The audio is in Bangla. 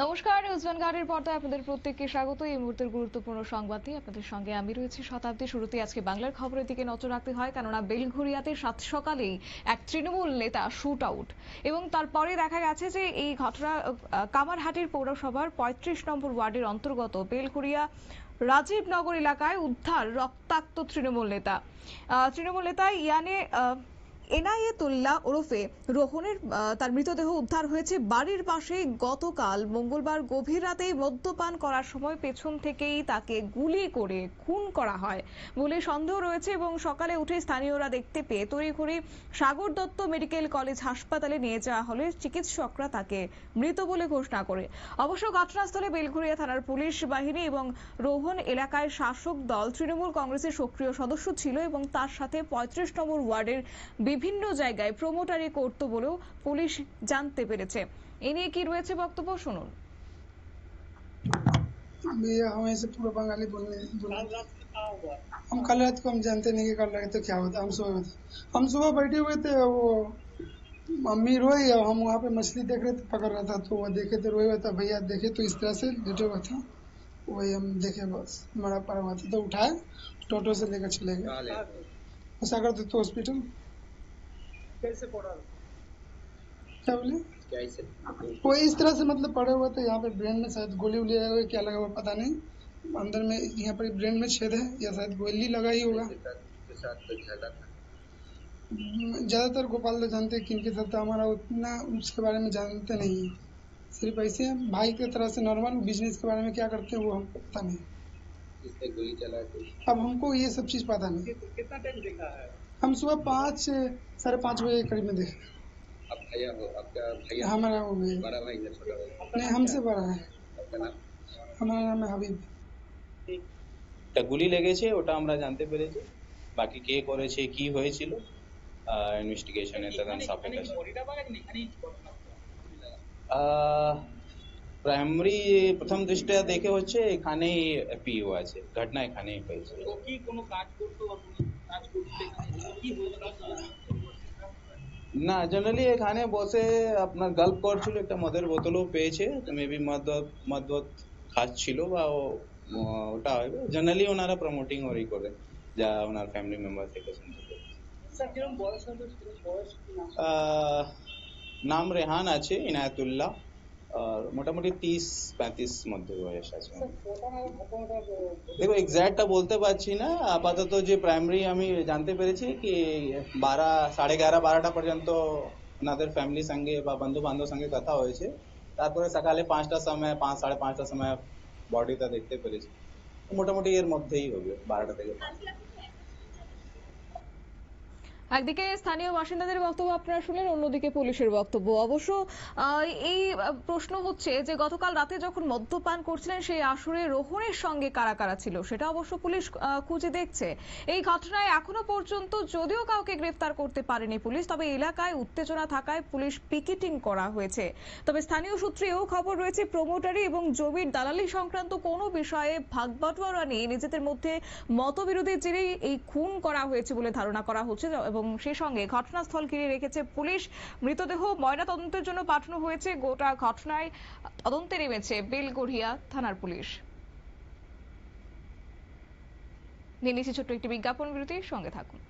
নমস্কার, নিউজ ভ্যানগার্ডের পর্দায় আপনাদের প্রত্যেককে স্বাগত। এই মুহূর্তের গুরুত্বপূর্ণ সংবাদ নিয়ে আপনাদের সঙ্গে আমি রয়েছি শতাব্দী শুরুতে। আজকে বাংলার খবরের দিকে নজর রাখতে হয়, কেননা বেলঘরিয়াতে সাত সকালেই এক তৃণমূল নেতা শুট আউট। এবং তারপরে দেখা গেছে যে এই ঘটনা কামারহাটির পৌরসভার পঁয়ত্রিশ নম্বর ওয়ার্ডের অন্তর্গত বেলঘরিয়া রাজীবনগর এলাকায় উদ্ধার রক্তাক্ত তৃণমূল নেতা। তৃণমূল নেতা ইয়ানে এনায়েতুল্লাহ ওরফে রোহনের তার মৃতদেহ উদ্ধার হয়েছে বাড়ির পাশে গতকাল মঙ্গলবার গভীর রাতে মদ্যপান করার সময় পেছন থেকেই তাকে গুলি করে খুন করা হয়। বলে সন্দেহ রয়েছে এবং সকালে উঠে স্থানীয়রা দেখতে পেয়ে তড়িঘড়ি সাগর দত্ত মেডিকেল কলেজ হাসপাতালে নিয়ে যাওয়া হলে চিকিৎসকরা তাকে মৃত বলে ঘোষণা করে। অবশ্য ঘটনাস্থলে বেলঘরিয়া থানার পুলিশ বাহিনী এবং রোহন এলাকায় শাসক দল তৃণমূল কংগ্রেসের সক্রিয় সদস্য ছিল এবং তার সাথে পঁয়ত্রিশ নম্বর ওয়ার্ডের বিভিন্ন জায়গায় প্রমোটারি করত বলেও পুলিশ জানতে পেরেছে এ নিয়ে কি রয়েছে বক্তব্য শুনুন अभी हम ऐसे पूरा बंगाली बोलने बोलने हम कल रात को हम जानते नहीं कि कल रात तो क्या होता हम सुबह में थे हम सुबह बैठे हुए थे वो मम्मी रोई और हम वहाँ पे मछली देख रहे थे पकड़ रहा था तो वो देखे तो रोए हुआ था भैया देखे तो इस तरह से लेटे हुआ था वही हम देखे बस मरा पड़ा हुआ था तो उठाए टोटो से लेकर चले गए सागर दत्त हॉस्पिटल कैसे पड़ा क्या बोले? कैसे वो इस तरह से मतलब पड़े हुए थे यहाँ पे ब्रेन में शायद गोली वोली लगा हुआ क्या लगा हुआ पता नहीं। अंदर में यहाँ पर ब्रेन में छेद है या शायद गोली लगा ही होगा। था। ज़्यादातर गोपाल तो जानते हैं किनके साथ हमारा उतना उसके बारे में जानते नहीं है। सिर्फ़ ऐसे भाई की तरह से नॉर्मल बिज़नेस के बारे में क्या करते हैं वो हमको पता नहीं। गोली चला अब हमको ये सब चीज़ पता नहीं। कितना टाइम देखा है? हम सुबह पाँच साढ़े पाँच बजे के करीब में देखे आप भैया हो आपका भैया हमारा वो भी बड़ा भाई या छोटा भाई नहीं हमसे बड़ा है आपका नाम हमारा नाम है हबीब একটা গুলি লেগেছে ওটা আমরা জানতে পেরেছি বাকি কে করেছে কি হয়েছিল ইনভেস্টিগেশনে তদন্ত সাপেক্ষে প্রাইমারি প্রথম দৃষ্টিয়া দেখে হচ্ছে এখানেই পিও আছে ঘটনা এখানেই হয়েছে ও কি কোনো কাজ করতো না জেনারেলি এখানে বসে আপনার গল্প করছিল একটা মদের বোতলও পেয়েছে মেবি মদ মদ খাচ্ছিল বা ও ওটা হবে। জেনারেলি ওনারা প্রমোটিং ওরই করে যা ওনার ফ্যামিলি মেম্বার থেকে শুনতে নাম আহ, নাম রেহান আছে ইনায়াতুল্লাহ। মোটামুটি তিরিশ পঁয়ত্রিশ মধ্যে বয়স আছে। দেখো এক্স্যাক্টটা বলতে পারছি না। আপাতত যে প্রাইমারি আমি জানতে পেরেছি কি বারা সাড়ে এগারো বারোটা পর্যন্ত ওনাদের ফ্যামিলির সঙ্গে বা বন্ধু বান্ধব সঙ্গে কথা হয়েছে। তারপরে সকালে পাঁচটার সময় পাঁচ সাড়ে পাঁচটার সময় বডিটা দেখতে পেরেছি। মোটামুটি এর মধ্যেই হবে বারোটা থেকে পাঁচটা। একদিকে স্থানীয় বাসিন্দাদের বক্তব্য আপনারা শুনলেন, অন্যদিকে পুলিশের বক্তব্য। অবশ্য এই প্রশ্ন হচ্ছে যে গতকাল রাতে যখন মদ্যপান করছিলেন, সেই আসরে রোহনের সঙ্গে কারা কারা ছিল? সেটা অবশ্য পুলিশ খুঁজে দেখছে। এই ঘটনায় এখনও পর্যন্ত যদিও কাউকে গ্রেফতার করতে পারেনি পুলিশ, তবে এলাকায় উত্তেজনা থাকায় পুলিশ পিকেটিং করা হয়েছে। তবে স্থানীয় সূত্রেও খবর রয়েছে, প্রমোটারি এবং জমির দালালি সংক্রান্ত কোনো বিষয়ে ভাগবাটোয়ারা নিয়ে নিজেদের মধ্যে মতবিরোধের জেরেই এই খুন করা হয়েছে বলে ধারণা করা হচ্ছে এবং সেই সঙ্গে ঘটনাস্থল ঘিরে রেখেছে পুলিশ। মৃতদেহ ময়না তদন্তের জন্য পাঠানো হয়েছে। গোটা ঘটনায় তদন্তে নেমেছে বেলগড়িয়া থানার পুলিশ। নিয়ে নিচ্ছি ছোট্ট একটি বিজ্ঞাপন বিরতির সঙ্গে থাকুন।